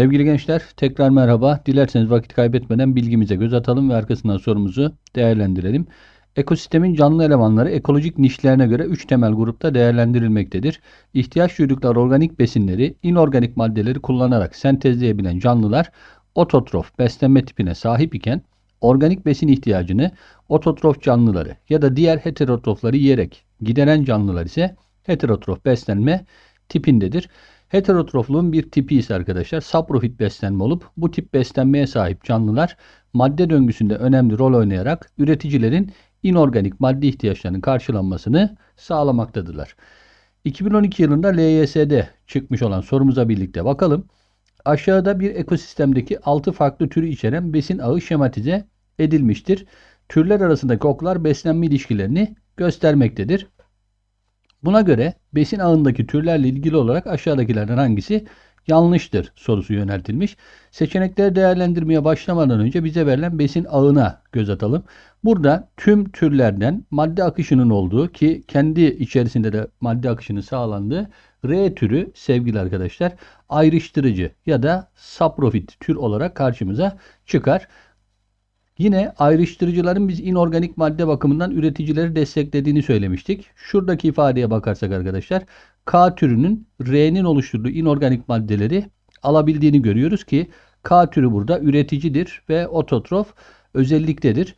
Sevgili gençler, tekrar merhaba. Dilerseniz vakit kaybetmeden bilgimize göz atalım ve arkasından sorumuzu değerlendirelim. Ekosistemin canlı elemanları ekolojik nişlerine göre 3 temel grupta değerlendirilmektedir. İhtiyaç duydukları organik besinleri, inorganik maddeleri kullanarak sentezleyebilen canlılar ototrof beslenme tipine sahip iken organik besin ihtiyacını ototrof canlıları ya da diğer heterotrofları yiyerek gideren canlılar ise heterotrof beslenme tipindedir. Heterotrofluğun bir tipi ise arkadaşlar saprofit beslenme olup bu tip beslenmeye sahip canlılar madde döngüsünde önemli rol oynayarak üreticilerin inorganik madde ihtiyaçlarının karşılanmasını sağlamaktadırlar. 2012 yılında LYS'de çıkmış olan sorumuza birlikte bakalım. Aşağıda bir ekosistemdeki 6 farklı türü içeren besin ağı şematize edilmiştir. Türler arasındaki oklar beslenme ilişkilerini göstermektedir. Buna göre besin ağındaki türlerle ilgili olarak aşağıdakilerden hangisi yanlıştır sorusu yöneltilmiş. Seçenekleri değerlendirmeye başlamadan önce bize verilen besin ağına göz atalım. Burada tüm türlerden madde akışının olduğu ki kendi içerisinde de madde akışının sağlandığı R türü sevgili arkadaşlar ayrıştırıcı ya da saprofit tür olarak karşımıza çıkar. Yine ayrıştırıcıların biz inorganik madde bakımından üreticileri desteklediğini söylemiştik. Şuradaki ifadeye bakarsak arkadaşlar K türünün R'nin oluşturduğu inorganik maddeleri alabildiğini görüyoruz ki K türü burada üreticidir ve ototrof özelliktedir.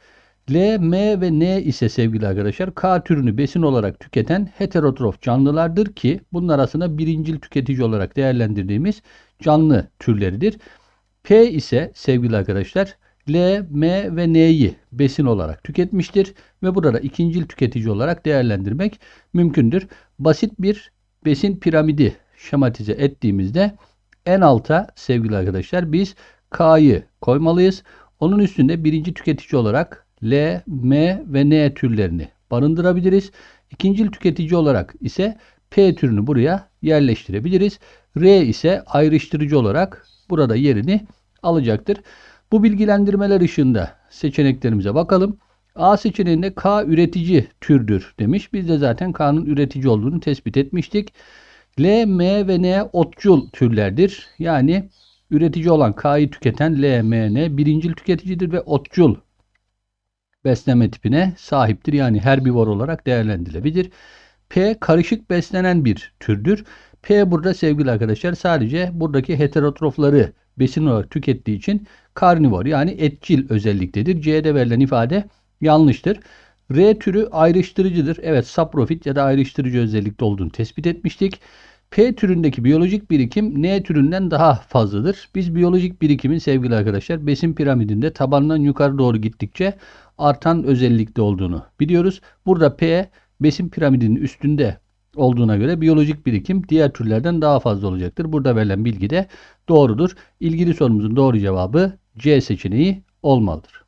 L, M ve N ise sevgili arkadaşlar K türünü besin olarak tüketen heterotrof canlılardır ki bunlar arasında birincil tüketici olarak değerlendirdiğimiz canlı türleridir. P ise sevgili arkadaşlar L, M ve N'yi besin olarak tüketmiştir ve burada ikincil tüketici olarak değerlendirmek mümkündür. Basit bir besin piramidi şematize ettiğimizde en alta sevgili arkadaşlar biz K'yı koymalıyız. Onun üstünde birinci tüketici olarak L, M ve N türlerini barındırabiliriz. İkincil tüketici olarak ise P türünü buraya yerleştirebiliriz. R ise ayrıştırıcı olarak burada yerini alacaktır. Bu bilgilendirmeler ışığında seçeneklerimize bakalım. A seçeneğinde K üretici türdür demiş. Biz de zaten K'nın üretici olduğunu tespit etmiştik. L, M ve N otçul türlerdir. Yani üretici olan K'yı tüketen L, M, N birincil tüketicidir ve otçul beslenme tipine sahiptir. Yani herbivor olarak değerlendirilebilir. P karışık beslenen bir türdür. P burada sevgili arkadaşlar sadece buradaki heterotrofları besin olarak tükettiği için karnivor yani etçil özelliktedir. C'de verilen ifade yanlıştır. R türü ayrıştırıcıdır. Evet saprofit ya da ayrıştırıcı özellikte olduğunu tespit etmiştik. P türündeki biyolojik birikim N türünden daha fazladır. Biz biyolojik birikimin sevgili arkadaşlar besin piramidinde tabandan yukarı doğru gittikçe artan özellikte olduğunu biliyoruz. Burada P besin piramidinin üstünde olduğuna göre biyolojik birikim diğer türlerden daha fazla olacaktır. Burada verilen bilgi de doğrudur. İlgili sorumuzun doğru cevabı C seçeneği olmalıdır.